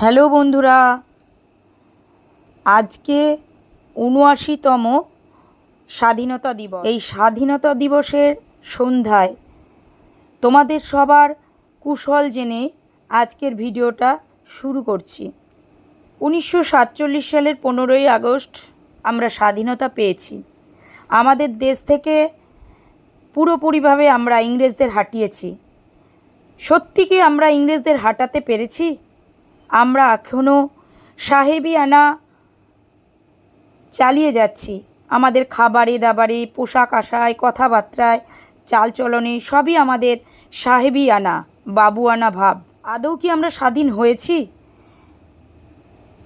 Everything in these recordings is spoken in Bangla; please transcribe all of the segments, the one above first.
হ্যালো বন্ধুরা, আজকে উনআশিতম স্বাধীনতা দিবস। এই স্বাধীনতা দিবসের সন্ধ্যায় তোমাদের সবার কুশল জেনে আজকের ভিডিওটা শুরু করছি। উনিশশো সাতচল্লিশ সালের পনেরোই আগস্ট আমরা স্বাধীনতা পেয়েছি। আমাদের দেশ থেকে পুরোপুরিভাবে আমরা ইংরেজদের হাঁটিয়েছি। সত্যি কি আমরা ইংরেজদের হাঁটাতে পেরেছি? আমরা এখনও সাহেবি আনা চালিয়ে যাচ্ছি। আমাদের খাবারে দাবারে, পোশাক আশায়, কথাবার্তায়, চালচলনে সবই আমাদের সাহেবি আনা বাবু আনা ভাব। আদৌ কি আমরা স্বাধীন হয়েছি?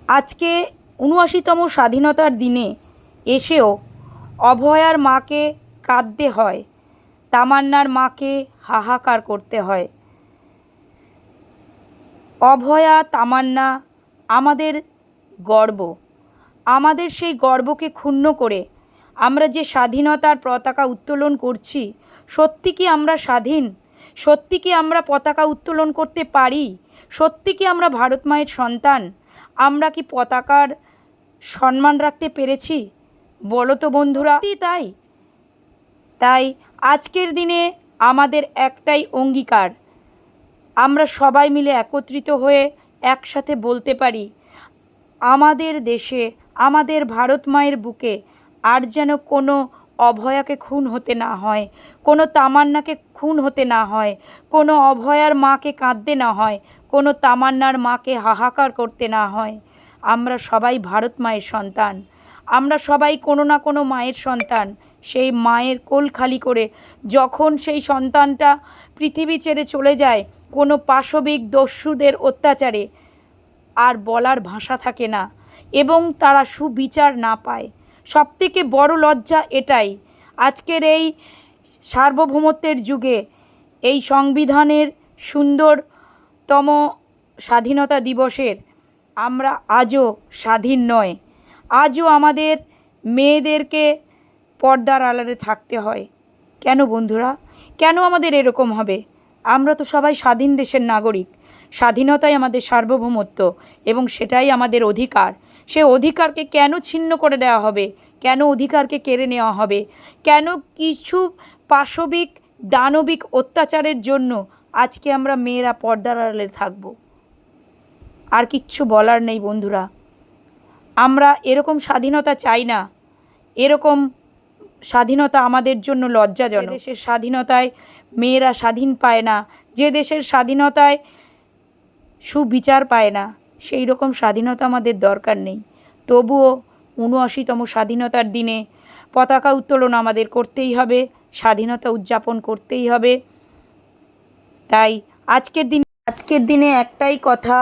আজকে উনআশিতম স্বাধীনতার দিনে এসেও অভয়ার মাকে কাঁদতে হয়, তামান্নার মাকে হাহাকার করতে হয়। অভয়া, তামান্না আমাদের গর্ব। আমাদের সেই গর্বকে ক্ষুণ্ণ করে আমরা যে স্বাধীনতার পতাকা উত্তোলন করছি, সত্যি কি আমরা স্বাধীন? সত্যি কি আমরা পতাকা উত্তোলন করতে পারি? সত্যি কি আমরা ভারত মায়ের সন্তান? আমরা কি পতাকার সম্মান রাখতে পেরেছি? বলো তো বন্ধুরা। তাই। তাই আজকের দিনে আমাদের একটাই অঙ্গীকার আমরা সবাই মিলে একত্রিত হয়ে একসাথে বলতে পারি, আমাদের দেশে, আমাদের ভারত মায়ের বুকে আর যেন কোনো অভয়াকে খুন হতে না হয়, কোনো তামান্নাকে খুন হতে না হয়, কোনো অভয়ার মাকে কাঁদতে না হয়, কোনো তামান্নার মাকে হাহাকার করতে না হয়। আমরা সবাই ভারত মায়ের সন্তান, আমরা সবাই কোনো না কোনো মায়ের সন্তান। সেই মায়ের কোল খালি করে যখন সেই সন্তানটা পৃথিবী ছেড়ে চলে যায় কোনো পাশবিক দস্যুদের অত্যাচারে, আর বলার ভাষা থাকে না এবং তারা সুবিচার না পায়। সবথেকে বড় লজ্জা এটাই। আজকের এই সার্বভৌমত্বের যুগে এই সংবিধানের সুন্দরতম স্বাধীনতা দিবসের আমরা আজও স্বাধীন নয়। আজও আমাদের মেয়েদেরকে পর্দার আড়ালে থাকতে হয়। কেন বন্ধুরা? কেন আমাদের এরকম হবে? আমরা তো সবাই স্বাধীন দেশের নাগরিক। স্বাধীনতাই আমাদের সার্বভৌমত্ব এবং সেটাই আমাদের অধিকার। সে অধিকারকে কেন ছিন্ন করে দেওয়া হবে? কেন অধিকারকে কেড়ে নেওয়া হবে? কেন কিছু পাশবিক, দানবিক অত্যাচারের জন্য আজকে আমরা মেয়েরা পর্দার আড়ালে থাকব? আর কিচ্ছু বলার নেই বন্ধুরা। আমরা এরকম স্বাধীনতা চাই না। এরকম স্বাধীনতা আমাদের জন্য লজ্জাজনক। দেশের স্বাধীনতায় মেয়েরা স্বাধীন পায় না, যে দেশের স্বাধীনতায় সুবিচার পায় না, সেই রকম স্বাধীনতা আমাদের দরকার নেই। তবুও উনআশিতম স্বাধীনতার দিনে পতাকা উত্তোলন আমাদের করতেই হবে, স্বাধীনতা উদযাপন করতেই হবে। তাই আজকের দিন আজকের দিনে একটাই কথা,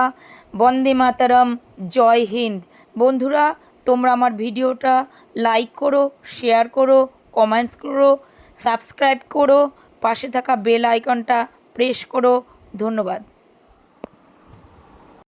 বন্দে মাতারম, জয় হিন্দ। বন্ধুরা, তোমরা আমার ভিডিওটা লাইক করো শেয়ার করো কমেন্টস করো সাবস্ক্রাইব করো, পাশে থাকা বেল আইকনটা প্রেস করো। ধন্যবাদ।